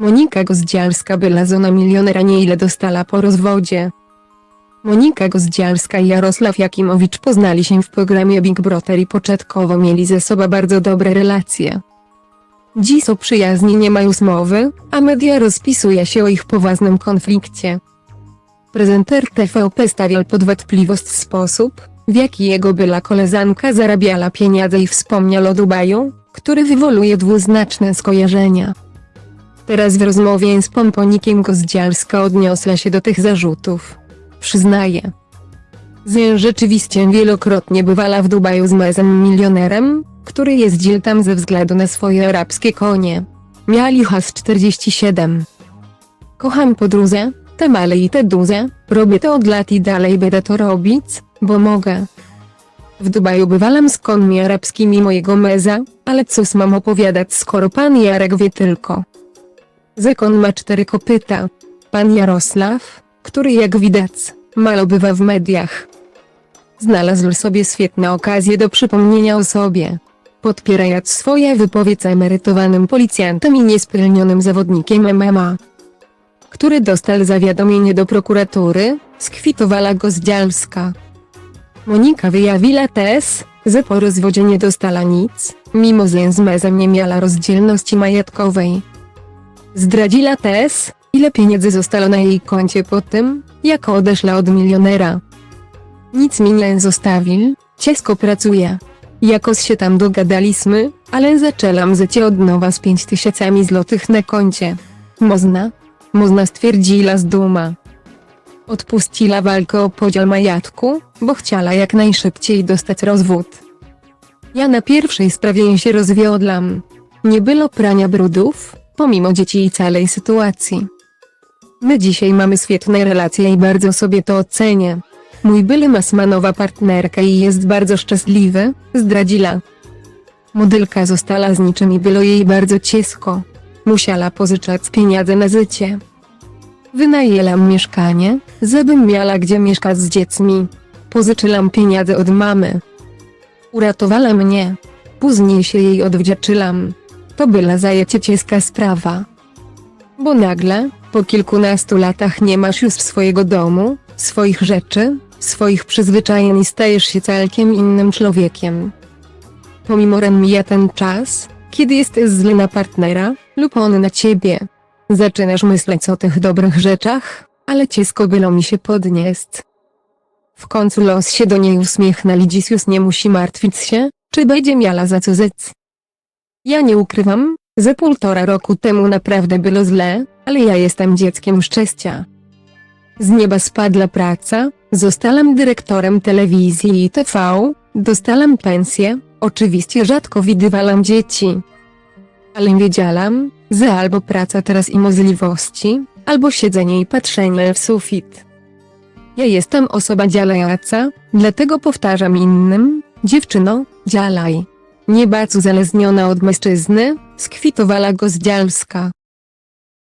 Monika Gozdzialska była żona milionera nie ile dostała po rozwodzie. Monika Gozdzialska i Jarosław Jakimowicz poznali się w programie Big Brother i początkowo mieli ze sobą bardzo dobre relacje. Dziś o przyjaźni nie ma już mowy, a media rozpisuje się o ich poważnym konflikcie. Prezenter TVP stawiał pod wątpliwość sposób, w jaki jego była koleżanka zarabiała pieniądze i wspomniał o Dubaju, który wywołuje dwuznaczne skojarzenia. Teraz w rozmowie z Pomponikiem Gozdzialska odniosła się do tych zarzutów. Przyznaje. że rzeczywiście wielokrotnie bywała w Dubaju z mezem milionerem, który jeździł tam ze względu na swoje arabskie konie. Miali has 47. Kocham podróże, te male i te duże, robię to od lat i dalej będę to robić, bo mogę. W Dubaju bywalam z konmi arabskimi mojego meza, ale cóż mam opowiadać skoro pan Jarek wie tylko. Zekon ma cztery kopyta. Pan Jarosław, który jak widać, malo bywa w mediach. Znalazł sobie świetne okazje do przypomnienia o sobie. Podpierając swoje wypowiedź emerytowanym policjantem i niespełnionym zawodnikiem MMA, który dostał zawiadomienie do prokuratury, skwitowała go Zdzialska. Monika wyjawiła też, że po rozwodzie nie dostała nic, mimo że z mezem nie miała rozdzielności majątkowej. Zdradziła też, ile pieniędzy zostało na jej koncie po tym, jak odeszła od milionera. Nic mi nie zostawił, ciężko pracuje. Jakoś się tam dogadaliśmy, ale zaczęłam życie od nowa z pięć tysiącami złotych na koncie. Można? Można stwierdziła z duma. Odpuściła walkę o podział majątku, bo chciała jak najszybciej dostać rozwód. Ja na pierwszej sprawie się rozwiodłam. Nie było prania brudów, pomimo dzieci i całej sytuacji. My dzisiaj mamy świetne relacje i bardzo sobie to ocenię. Mój były ma partnerka i jest bardzo szczęśliwy, zdradziła. Modelka została z niczym i było jej bardzo ciężko. Musiała pożyczać pieniądze na życie. Wynajęłam mieszkanie, żebym miała gdzie mieszkać z dziećmi. Pożyczyłam pieniądze od mamy. Uratowała mnie. Później się jej odwdzięczyłam. To była zajęcie ciężka sprawa. Bo nagle, po kilkunastu latach nie masz już swojego domu, swoich rzeczy, swoich przyzwyczajeń i stajesz się całkiem innym człowiekiem. Pomimo ran mija ten czas, kiedy jesteś zły na partnera, lub on na ciebie. Zaczynasz myśleć o tych dobrych rzeczach, ale ciężko było mi się podnieść. W końcu los się do niej uśmiechnęli dziś już nie musi martwić się, czy będzie miała za co zec. Ja nie ukrywam, że półtora roku temu naprawdę było źle, ale ja jestem dzieckiem szczęścia. Z nieba spadła praca, zostałam dyrektorem telewizji i TV, dostałam pensję, oczywiście rzadko widywałam dzieci. Ale wiedziałam, że albo praca teraz i możliwości, albo siedzenie i patrzenie w sufit. Ja jestem osoba działająca, dlatego powtarzam innym, dziewczyno, działaj. Nie bardzo uzależniona od mężczyzny, skwitowała go Zdzialska.